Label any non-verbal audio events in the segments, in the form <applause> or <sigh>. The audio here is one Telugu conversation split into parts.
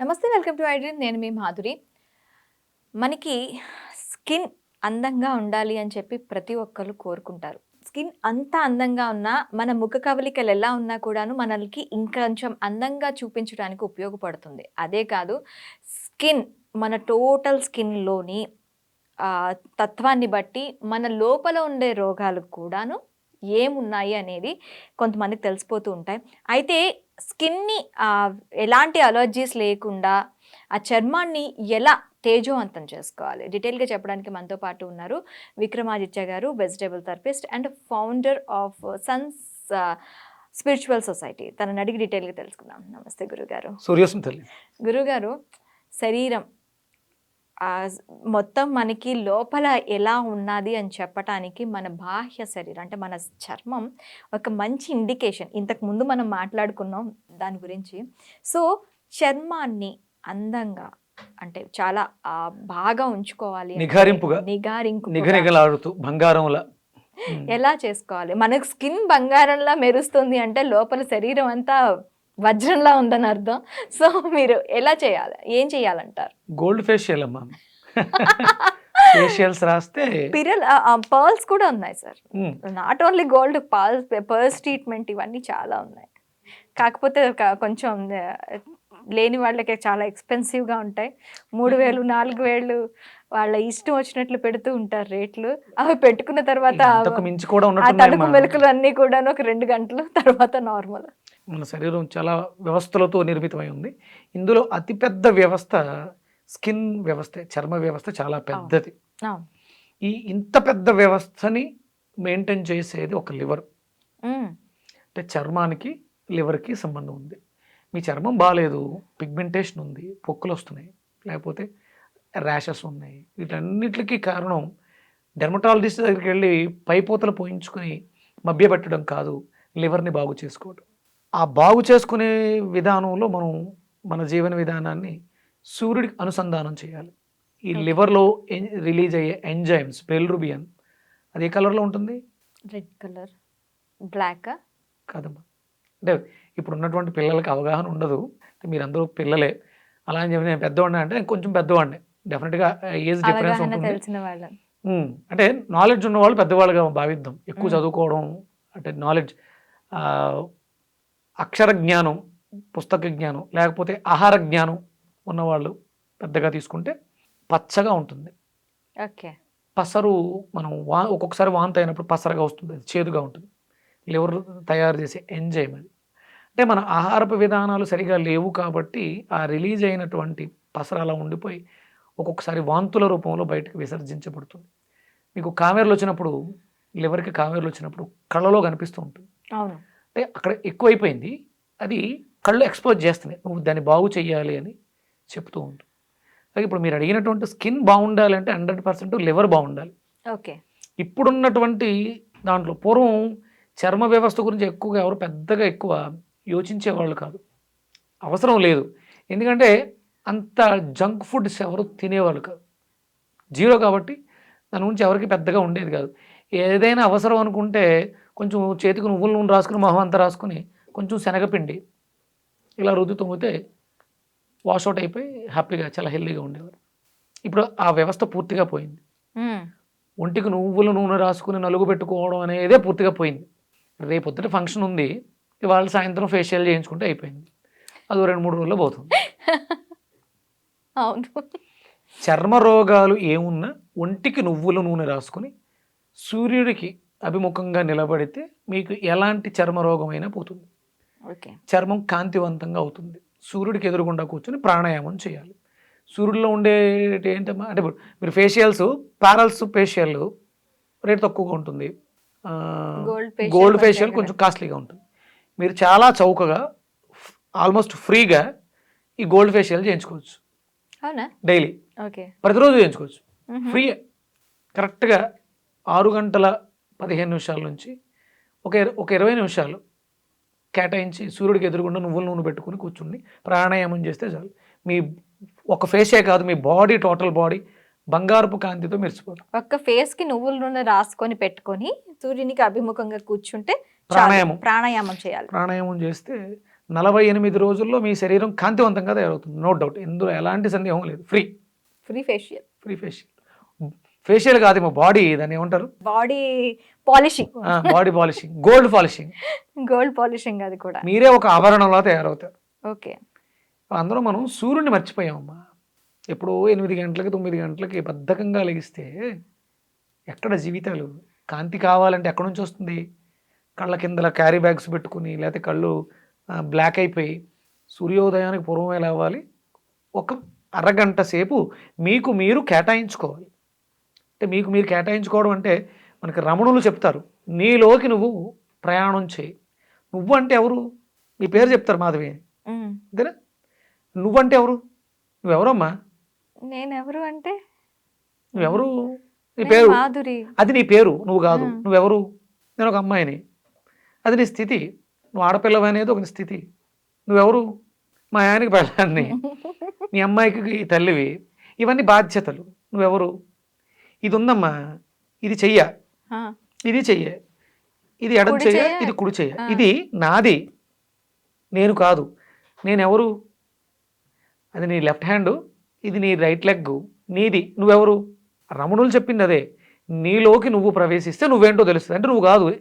నమస్తే వెల్కమ్ టు ఐడ్రీన్. నేను మీ మాధురి. మనకి స్కిన్ అందంగా ఉండాలి అని చెప్పి ప్రతి ఒక్కరు కోరుకుంటారు. స్కిన్ అంత అందంగా ఉన్నా మన ముఖ కవలికలు ఎలా ఉన్నా కూడాను మనకి ఇంకొంచెం అందంగా చూపించడానికి ఉపయోగపడుతుంది. అదే కాదు స్కిన్ మన టోటల్ స్కిన్లోని తత్వాన్ని బట్టి మన లోపల ఉండే రోగాలు కూడాను ఏమున్నాయి అనేది కొంతమందికి తెలిసిపోతూ ఉంటాయి. అయితే స్కిన్ని ఎలాంటి అలర్జీస్ లేకుండా ఆ చర్మాన్ని ఎలా తేజోవంతం చేసుకోవాలి? డీటెయిల్గా చెప్పడానికి మనతో పాటు ఉన్నారు విక్రమాదిత్య గారు vegetable therapist and founder of sons spiritual society. తనని అడిగి డీటెయిల్గా తెలుసుకుందాం. నమస్తే గురుగారు. సూర్యోసం గురుగారు శరీరం మొత్తం మనకి లోపల ఎలా ఉన్నది అని చెప్పటానికి మన బాహ్య శరీరం అంటే మన చర్మం ఒక మంచి ఇండికేషన్ ఇంతకు ముందు మనం మాట్లాడుకున్నాం దాని గురించి. సో చర్మాన్ని అందంగా అంటే చాలా బాగా ఉంచుకోవాలి బంగారంలా. ఎలా చేసుకోవాలి? మనకు స్కిన్ బంగారంలా మెరుస్తుంది అంటే లోపల శరీరం అంతా వజ్రంలా ఉందని అర్థం. సో మీరు ఎలా చేయాలి? ఏం చేయాలంటారు? గోల్డ్ ఫేషియల్ అమ్మా. <laughs> ఫేషియల్స్ రాస్తే పిరల్ పర్ల్స్ కూడా ఉన్నాయి sir. Not only gold pearls pearls treatment ఇవన్నీ చాలా ఉన్నాయి. కాకపోతే కొంచెం లేని వాళ్ళకి చాలా ఎక్స్పెన్సివ్గా ఉంటాయి. మూడు వేలు నాలుగు వేలు వాళ్ళ ఇష్టం వచ్చినట్లు పెడుతూ ఉంటారు రేట్లు. అవి పెట్టుకున్న తర్వాత తడుకు. మెలకలు అన్నీ కూడా ఒక రెండు గంటలు తర్వాత నార్మల్. మన శరీరం చాలా వ్యవస్థలతో నిర్మితమై ఉంది. ఇందులో అతిపెద్ద వ్యవస్థ స్కిన్ వ్యవస్థ చర్మ వ్యవస్థ చాలా పెద్దది. ఈ ఇంత పెద్ద వ్యవస్థని మెయింటైన్ చేసేది ఒక లివర్. అంటే చర్మానికి లివర్కి సంబంధం ఉంది. మీ చర్మం బాగాలేదు పిగ్మెంటేషన్ ఉంది పొక్కులు వస్తున్నాయి లేకపోతే ర్యాషెస్ ఉన్నాయి. వీటన్నిటికీ కారణం డెర్మటాలజిస్ట్ దగ్గరికి వెళ్ళి పైపోతలు పోయించుకొని మభ్యపెట్టడం కాదు లివర్ని బాగు చేసుకోవడం ఆ బాగు చేసుకునే విధానంలో మనం మన జీవన విధానాన్ని సూర్యుడికి అనుసంధానం చేయాలి. ఈ. లివర్లో రిలీజ్ అయ్యే ఎంజైమ్స్ బెల్రుబియన్ అది ఏ కలర్లో ఉంటుంది? Red colour. బ్లాక్? కాదమ్మా. అంటే ఇప్పుడు ఉన్నటువంటి పిల్లలకి అవగాహన ఉండదు. మీరందరూ పిల్లలే. అలా అని చెప్పి నేను పెద్దవాడిని అంటే కొంచెం పెద్దవాడిని. డెఫినెట్గా ఏజ్ డిఫరెన్స్ ఉంటుంది. అంటే నాలెడ్జ్ ఉన్న వాళ్ళు పెద్దవాళ్ళుగా భావిద్దాం. ఎక్కువ. చదువుకోవడం అంటే నాలెడ్జ్ అక్షర జ్ఞానం పుస్తక జ్ఞానం లేకపోతే ఆహార జ్ఞానం ఉన్నవాళ్ళు పెద్దగా తీసుకుంటే పచ్చగా ఉంటుంది. ఓకే. పసరు మనం వా ఒక్కొక్కసారి వాంతి అయినప్పుడు పసరగా వస్తుంది అది చేదుగా ఉంటుంది. లివర్ తయారు చేసే ఎంజైమ్ అది. అంటే మన ఆహారపు విధానాలు సరిగా లేవు కాబట్టి ఆ రిలీజ్ అయినటువంటి పసర అలా ఉండిపోయి ఒక్కొక్కసారి వాంతుల రూపంలో బయటకు విసర్జించబడుతుంది. మీకు కామెర్లు వచ్చినప్పుడు లివర్కి కామెర్లు వచ్చినప్పుడు కళ్ళలో కనిపిస్తూ ఉంటుంది. అవును. అంటే అక్కడ ఎక్కువైపోయింది. అది కళ్ళు ఎక్స్పోజ్ చేస్తున్నాయి. నువ్వు దాన్ని బాగు చెయ్యాలి అని చెప్తూ ఉంటుంది అలాగే ఇప్పుడు మీరు అడిగినటువంటి స్కిన్ బాగుండాలి అంటే హండ్రెడ్ పర్సెంట్ లివర్ బాగుండాలి. ఓకే. ఇప్పుడున్నటువంటి దాంట్లో పూర్వం చర్మ వ్యవస్థ గురించి ఎక్కువగా ఎవరు పెద్దగా ఎక్కువ యోచించేవాళ్ళు కాదు. అవసరం లేదు. ఎందుకంటే అంత జంక్ ఫుడ్స్ ఎవరు తినేవాళ్ళు కాదు. జీరో కాబట్టి దాని గురించి ఎవరికి పెద్దగా ఉండేది కాదు. ఏదైనా అవసరం అనుకుంటే కొంచెం చేతికి నువ్వుల నూనె రాసుకుని మొహం అంతా రాసుకుని కొంచెం శనగపిండి ఇలా రుద్దు తుమ్మితే వాషౌట్ అయిపోయి హ్యాపీగా చాలా హెల్దీగా ఉండేవారు. ఇప్పుడు ఆ వ్యవస్థ పూర్తిగా పోయింది. ఒంటికి నువ్వుల నూనె రాసుకుని నలుగు పెట్టుకోవడం అనేదే పూర్తిగా పోయింది. రేపు పొద్దుట ఫంక్షన్ ఉంది. ఇవాళ సాయంత్రం ఫేషియల్ చేయించుకుంటే అయిపోయింది. అది రెండు మూడు రోజుల్లో పోతుంది. అవును. చర్మ రోగాలు ఏమున్నా ఒంటికి నువ్వుల నూనె రాసుకుని సూర్యుడికి అభిముఖంగా నిలబడితే మీకు ఎలాంటి చర్మ రోగమైనా పోతుంది. ఓకే. చర్మం కాంతివంతంగా అవుతుంది. సూర్యుడికి ఎదురుగుండా కూర్చొని ప్రాణాయామం చేయాలి. సూర్యుడిలో ఉండే ఏంటమ్మా? అంటే మీరు ఫేషియల్స్ పారల్స్ ఫేషియల్ రేట్ తక్కువగా ఉంటుంది. Gold facial. కొంచెం కాస్ట్లీగా ఉంటుంది. మీరు చాలా చౌకగా ఆల్మోస్ట్ ఫ్రీగా ఈ గోల్డ్ ఫేషియల్ చేయించుకోవచ్చు. అవునా? Daily okay. ప్రతిరోజు చేయించుకోవచ్చు. ఫ్రీ కరెక్ట్గా ఆరు గంటల పదిహేను నిమిషాల నుంచి ఒక ఒక ఇరవై నిమిషాలు కేటాయించి సూర్యుడికి ఎదురుగుండా నువ్వుల నూనె పెట్టుకుని కూర్చుని ప్రాణాయామం చేస్తే చాలు. మీ ఒక ఫేసే కాదు మీ బాడీ టోటల్ బాడీ బంగారపు కాంతితో మెరిసిపోతుంది ఒక్క ఫేస్కి నువ్వుల నూనె రాసుకొని పెట్టుకొని సూర్యునికి అభిముఖంగా కూర్చుంటే. ప్రాణాయామం. ప్రాణాయామం చేయాలి. ప్రాణాయామం చేస్తే నలభై ఎనిమిది రోజుల్లో మీ శరీరం కాంతివంతంగా తయారవుతుంది. No doubt. ఇందులో ఎలాంటి సందేహం లేదు. Free. Free facial. Free facial. Facial కాదేమో బాడీ దాన్ని ఏమంటారు? Body polishing body polishing gold polishing gold polishing అది కూడా. మీరే ఒక ఆభరణంలా తయారవుతారు. ఓకే అందరూ మనం సూర్యుడిని మర్చిపోయామమ్మా. ఎప్పుడో ఎనిమిది గంటలకి తొమ్మిది గంటలకి బద్ధకంగా లెగిస్తే ఎక్కడ జీవితాలు? కాంతి కావాలంటే ఎక్కడి నుంచి వస్తుంది? కళ్ళ కిందల క్యారీ బ్యాగ్స్ పెట్టుకుని లేకపోతే కళ్ళు బ్లాక్ అయిపోయి సూర్యోదయానికి పూర్వమే లేవాలి ఒక అరగంట సేపు మీకు మీరు కేటాయించుకోవాలి. అంటే మీకు మీరు కేటాయించుకోవడం అంటే మనకి రమణులు చెప్తారు నీలోకి నువ్వు ప్రయాణం చేయి. నువ్వు అంటే ఎవరు? నీ పేరు చెప్తారు మాధవి. అంతేనా? నువ్వంటే ఎవరు? నువ్వెవరమ్మా? నేను ఎవరు అంటే? నువ్వెవరు? నీ పేరు? అది నీ పేరు నువ్వు కాదు. నువ్వెవరు? నేను ఒక అమ్మాయిని. అది నీ స్థితి. నువ్వు ఆడపిల్లవి అనేది ఒక స్థితి. నువ్వెవరు? మా ఆయనకి పెళ్ళాన్ని. <laughs> నీ అమ్మాయికి తల్లివి. ఇవన్నీ బాధ్యతలు. నువ్వెవరు? ఇది ఉందమ్మా ఇది చెయ్య. ఇది చెయ్య. ఇది ఎడం చెయ్య. ఇది కుడి చెయ్య. ఇది నాది. నేను కాదు. నేనెవరు? అది నీ లెఫ్ట్ హ్యాండ్ ఇది నీ రైట్ లెగ్ నీది. నువ్వెవరు? రమణులు చెప్పింది అదే. నీలోకి నువ్వు ప్రవేశిస్తే నువ్వేంటో తెలుస్తుంది. అంటే నువ్వు కాదు.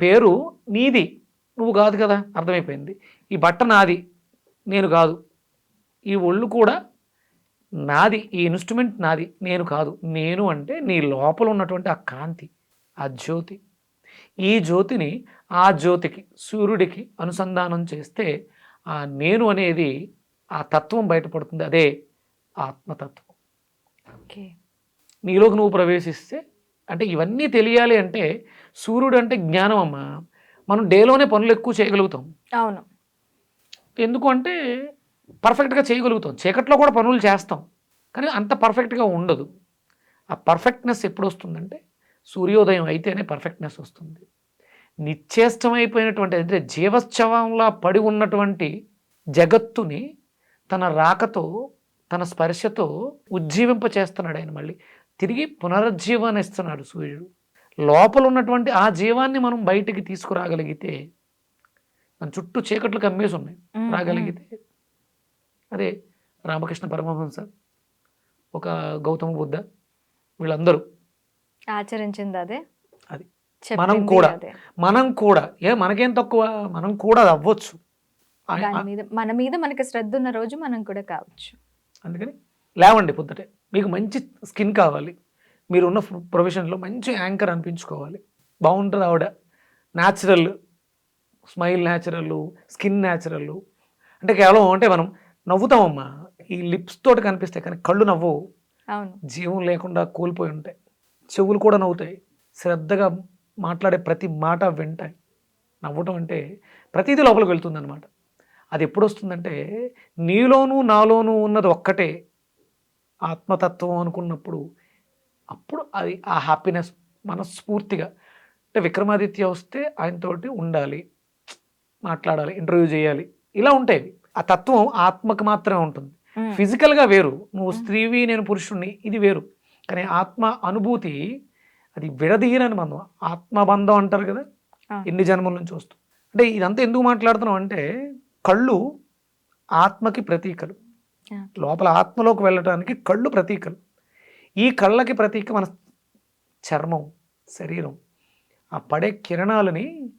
పేరు నీది. నువ్వు కాదు కదా. అర్థమైపోయింది. ఈ బట్ట నాది. నేను కాదు. ఈ ఒళ్ళు కూడా నాది ఈ ఇన్స్ట్రుమెంట్ నాది నేను కాదు. నేను అంటే నీ లోపల ఉన్నటువంటి ఆ కాంతి ఆ జ్యోతి. ఈ జ్యోతిని ఆ జ్యోతికి సూర్యుడికి అనుసంధానం చేస్తే ఆ నేను అనేది ఆ తత్వం బయటపడుతుంది. అదే ఆత్మతత్వం. ఓకే. నీలోకి నువ్వు ప్రవేశిస్తే అంటే ఇవన్నీ తెలియాలి అంటే సూర్యుడు అంటే జ్ఞానం అమ్మా. మనం డేలోనే పనులు ఎక్కువ చేయగలుగుతాం. అవును. ఎందుకు అంటే పర్ఫెక్ట్గా చేయగలుగుతాం. చీకట్లో కూడా పనులు చేస్తాం. కానీ అంత పర్ఫెక్ట్గా ఉండదు. ఆ పర్ఫెక్ట్నెస్ ఎప్పుడు వస్తుందంటే సూర్యోదయం అయితేనే పర్ఫెక్ట్నెస్ వస్తుంది. నిశ్చేష్టమైపోయినటువంటి అంటే జీవశ్చవంలా పడి ఉన్నటువంటి జగత్తుని తన రాకతో తన స్పర్శతో ఉజ్జీవింప చేస్తున్నాడు ఆయన మళ్ళీ. తిరిగి పునరుజ్జీవాన్ని ఇస్తున్నాడు సూర్యుడు. లోపల ఉన్నటువంటి ఆ జీవాన్ని మనం బయటికి తీసుకురాగలిగితే మన చుట్టూ చీకట్లు కమ్మేసి ఉన్నాయి. రాగలిగితే అదే రామకృష్ణ పరమహంస ఒక గౌతమ బుద్ధ వీళ్ళందరూ. ఆచరించింది అదే? అది. మనం కూడా. మనం కూడా ఏ మనకేం తక్కువ మనం కూడా అది అవ్వచ్చు మన మీద మనకి శ్రద్ధ ఉన్న రోజు మనం కూడా కావచ్చు. అందుకని లేవండి పొద్దుటే. మీకు మంచి స్కిన్ కావాలి. మీరు ఉన్న ప్రొఫెషన్లో మంచి యాంకర్ అనిపించుకోవాలి. బాగుంటుంది ఆవిడ. Natural smile natural skin natural. అంటే కేవలం అంటే మనం నవ్వుతామమ్మా. ఈ లిప్స్ తోటి కనిపిస్తాయి కానీ కళ్ళు నవ్వవు అవును. జీవం లేకుండా కోల్పోయి ఉంటాయి. చెవులు కూడా నవ్వుతాయి. శ్రద్ధగా మాట్లాడే ప్రతి మాట వింటాయి నవ్వటం అంటే ప్రతిదీ లోపలికి వెళ్తుంది అనమాట అది ఎప్పుడు వస్తుందంటే నీలోనూ నాలోనూ ఉన్నది ఒక్కటే ఆత్మతత్వం అనుకున్నప్పుడు. అప్పుడు అది ఆ హ్యాపీనెస్ మనస్ఫూర్తిగా. అంటే విక్రమాదిత్య వస్తే ఆయనతోటి ఉండాలి మాట్లాడాలి ఇంటర్వ్యూ చేయాలి. ఇలా ఉంటాయి ఆ తత్వం ఆత్మకు మాత్రమే ఉంటుంది. ఫిజికల్గా వేరు. నువ్వు స్త్రీవి నేను పురుషుణ్ణి ఇది వేరు. కానీ ఆత్మ అనుభూతి అది విడదీయనని బంధం. ఆత్మబంధం అంటారు కదా. ఎన్ని జన్మల నుంచి వస్తుంది. అంటే ఇదంతా ఎందుకు మాట్లాడుతున్నాం అంటే కళ్ళు ఆత్మకి ప్రతీకలు. లోపల ఆత్మలోకి వెళ్ళటానికి కళ్ళు ప్రతీకలు. ఈ కళ్ళకి ప్రతీక మన చర్మం శరీరం. ఆ పడే కిరణాలని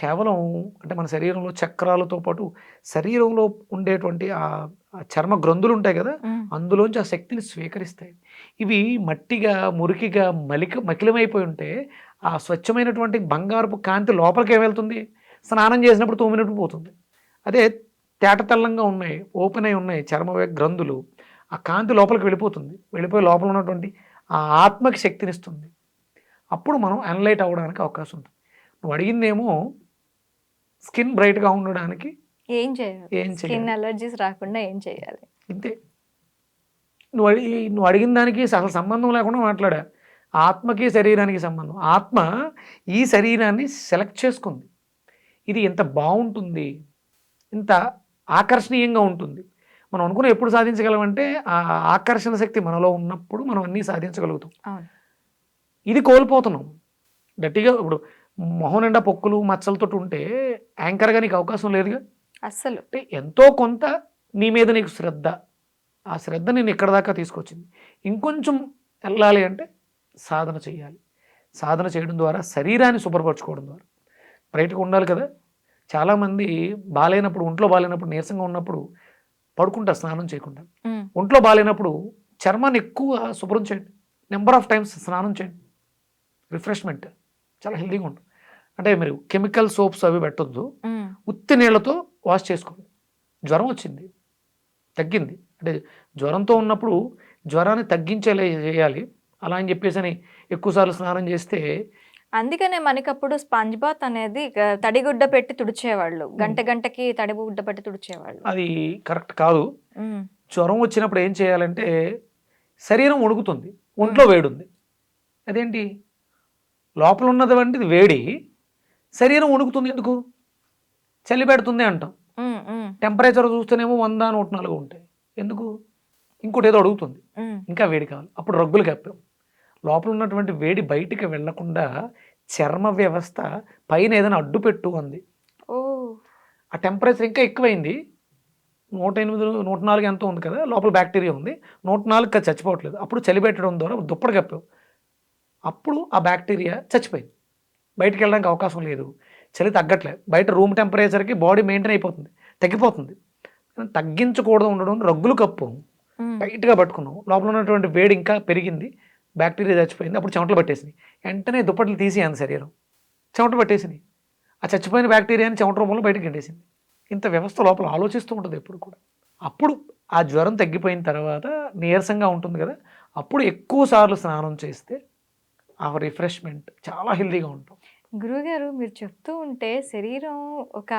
కేవలం అంటే మన శరీరంలో చక్రాలతో పాటు శరీరంలో ఉండేటువంటి ఆ చర్మ గ్రంథులు ఉంటాయి కదా. అందులోంచి ఆ శక్తిని స్వీకరిస్తాయి. ఇవి మట్టిగా మురికిగా మలిక మకిలమైపోయి ఉంటే ఆ స్వచ్ఛమైనటువంటి బంగారపు కాంతి లోపలికి వెళ్తుంది. స్నానం చేసినప్పుడు తోమినట్టు పోతుంది. అదే తేట తెల్లంగా ఉన్నాయి ఓపెన్ అయి ఉన్నాయి చర్మ గ్రంథులు. ఆ కాంతి లోపలికి వెళ్ళిపోతుంది. వెళ్ళిపోయి లోపల ఉన్నటువంటి ఆ ఆత్మకి శక్తినిస్తుంది అప్పుడు మనం ఎన్లైట్ అవ్వడానికి అవకాశం ఉంటుంది. నువ్వు అడిగిందేమో స్కిన్ బ్రైట్గా ఉండడానికి ఏం చేయాలి? ఏం స్కిన్ అలర్జీస్ రాకుండా ఏం చేయాలి? ఇంతే నువ్వు అడిగి నువ్వు అడిగిన దానికి అసలు సంబంధం లేకుండా మాట్లాడా? ఆత్మకి శరీరానికి సంబంధం. ఆత్మ ఈ శరీరాన్ని సెలెక్ట్ చేసుకుంది. ఇది ఎంత బాగుంటుంది? ఇంత ఆకర్షణీయంగా ఉంటుంది. మనం అనుకున్న ఎప్పుడు సాధించగలమంటే ఆ ఆకర్షణ శక్తి మనలో ఉన్నప్పుడు మనం అన్నీ సాధించగలుగుతాం. ఇది కోల్పోతున్నాం. గట్టిగా ఇప్పుడు మొహం నిండా పొక్కులు మచ్చలతో ఉంటే యాంకర్గా నీకు అవకాశం లేదుగా? అస్సలు. అంటే ఎంతో కొంత నీ మీద నీకు శ్రద్ధ. ఆ శ్రద్ధ నేను ఇక్కడ దాకా తీసుకొచ్చింది. ఇంకొంచెం వెళ్ళాలి అంటే సాధన చేయాలి. సాధన చేయడం ద్వారా శరీరాన్ని శుభ్రపరచుకోవడం ద్వారా. బయటకు ఉండాలి కదా? చాలామంది బాగాలేనప్పుడు ఒంట్లో బాగాలేనప్పుడు నీరసంగా ఉన్నప్పుడు పడుకుంటారు స్నానం చేయకుండా. ఒంట్లో బాగాలేనప్పుడు చర్మాన్ని ఎక్కువ శుభ్రం చేయండి. నెంబర్ ఆఫ్ టైమ్స్ స్నానం చేయండి. రిఫ్రెష్మెంట్. చాలా హెల్తీగా ఉంటుంది. అంటే మీరు కెమికల్ సోప్స్ అవి పెట్టొద్దు. ఉత్తి నీళ్ళతో వాష్ చేసుకోండి. జ్వరం వచ్చింది. తగ్గింది. అంటే జ్వరంతో ఉన్నప్పుడు జ్వరాన్ని తగ్గించేలా చేయాలి. అలా అని చెప్పేసి అని ఎక్కువసార్లు స్నానం చేస్తే అందుకనే మనకప్పుడు స్పంజ్ బాత్ అనేది తడిగుడ్డ పెట్టి తుడిచేవాళ్ళు. గంట గంటకి తడిగుడ్డ పెట్టి తుడిచేవాళ్ళు. అది కరెక్ట్ కాదు. జ్వరం వచ్చినప్పుడు ఏం చేయాలంటే శరీరం వణుకుతుంది ఒంట్లో వేడుంది. అదేంటి? లోపల ఉన్నది వంటిది వేడి. శరీరం వణుకుతుంది ఎందుకు? చలి పెడుతుంది అంటాం. టెంపరేచర్ చూస్తేనేమో వంద నూట నాలుగు ఉంటాయి. ఎందుకు? ఇంకోటి ఏదో అడుగుతుంది. ఇంకా వేడి కావాలి. అప్పుడు రగ్గులు కప్పాం. లోపల ఉన్నటువంటి వేడి బయటికి వెళ్ళకుండా చర్మ వ్యవస్థ పైన ఏదైనా అడ్డు పెట్టు అంది. ఓ. ఆ టెంపరేచర్ ఇంకా ఎక్కువైంది. నూట ఎనిమిది నూట నాలుగు ఎంత ఉంది కదా లోపల బ్యాక్టీరియా ఉంది. నూట నాలుగు చచ్చిపోవట్లేదు. అప్పుడు చలి పెట్టడం ద్వారా దుప్పటి కప్పావు అప్పుడు ఆ బ్యాక్టీరియా చచ్చిపోయింది. బయటికి వెళ్ళడానికి అవకాశం లేదు. చలి తగ్గట్లేదు బయట రూమ్ టెంపరేచర్కి బాడీ మెయింటైన్ అయిపోతుంది. తగ్గిపోతుంది. తగ్గించకూడదు ఉండడం రగ్గులు కప్పు. టైట్గా పట్టుకున్నాం. లోపల ఉన్నటువంటి వేడి ఇంకా పెరిగింది. బ్యాక్టీరియా చచ్చిపోయింది. అప్పుడు చెమటలు పట్టేసినాయి. వెంటనే దుప్పట్లు తీసేయండి శరీరం. చెమటలు పట్టేసినాయి. ఆ చచ్చిపోయిన బ్యాక్టీరియాని చెమట రూపంలో బయటకు గంటేసింది ఇంత వ్యవస్థ లోపల ఆలోచిస్తూ ఉంటుంది ఎప్పుడు కూడా. అప్పుడు ఆ జ్వరం తగ్గిపోయిన తర్వాత నీరసంగా ఉంటుంది కదా అప్పుడు ఎక్కువ సార్లు స్నానం చేస్తే ఆ రిఫ్రెష్మెంట్ చాలా హెల్తీగా ఉంటాం గురువుగారు మీరు చెప్తూ ఉంటే శరీరం ఒక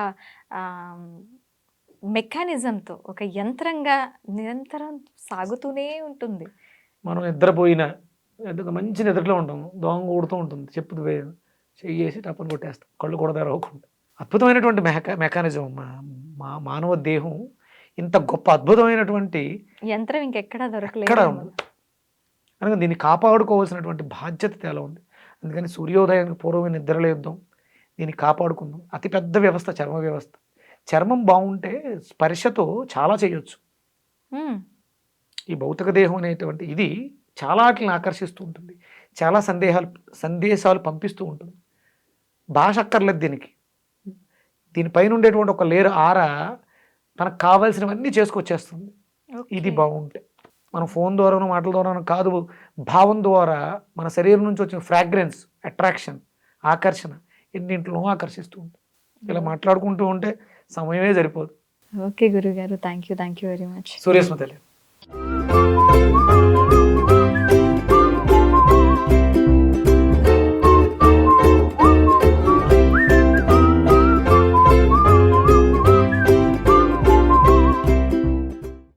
మెకానిజంతో ఒక యంత్రంగా నిరంతరం సాగుతూనే ఉంటుంది. మనం నిద్రపోయిన ఎందుకు మంచి నిద్రలో ఉంటాం. దోంగ ఊడుతూ ఉంటుంది. చెప్పుదు వే చెయ్యేసి టప్పని కొట్టేస్తాం. కళ్ళు కూడా తెరవకుండా. అద్భుతమైనటువంటి మెకా మెకానిజం. మా మా మానవ దేహం ఇంత గొప్ప అద్భుతమైనటువంటి యంత్రం ఇంకెక్కడా ఎక్కడ దొరకలేదు ఉంది అనగా దీన్ని కాపాడుకోవాల్సినటువంటి బాధ్యత చాలా ఉంది. అందుకని సూర్యోదయానికి పూర్వమే నిద్రలేద్దాం దీన్ని కాపాడుకుందాం. అతిపెద్ద వ్యవస్థ చర్మ వ్యవస్థ. చర్మం బాగుంటే స్పర్శతో చాలా చేయొచ్చు. ఈ భౌతిక దేహం అనేటువంటి ఇది చాలా వాటిని ఆకర్షిస్తూ ఉంటుంది. చాలా సందేహాలు సందేశాలు పంపిస్తూ ఉంటుంది. భాష అక్కర్లేదు దీనికి. దీనిపైన ఉండేటువంటి ఒక లేరు ఆర తనకు కావాల్సినవన్నీ చేసుకొచ్చేస్తుంది. ఇది. బాగుంటే. మన ఫోన్ ద్వారానో మాటల ద్వారానో కాదు భావం ద్వారా మన శరీరం నుంచి వచ్చిన ఫ్రాగ్రెన్స్ అట్రాక్షన్ ఆకర్షణ ఎన్నింటిలో ఆకర్షిస్తూ ఉంటుంది. ఇలా మాట్లాడుకుంటూ ఉంటే సమయమే సరిపోదు. ఓకే గురుగారు. Thank you thank you very much సూర్యస్మతలే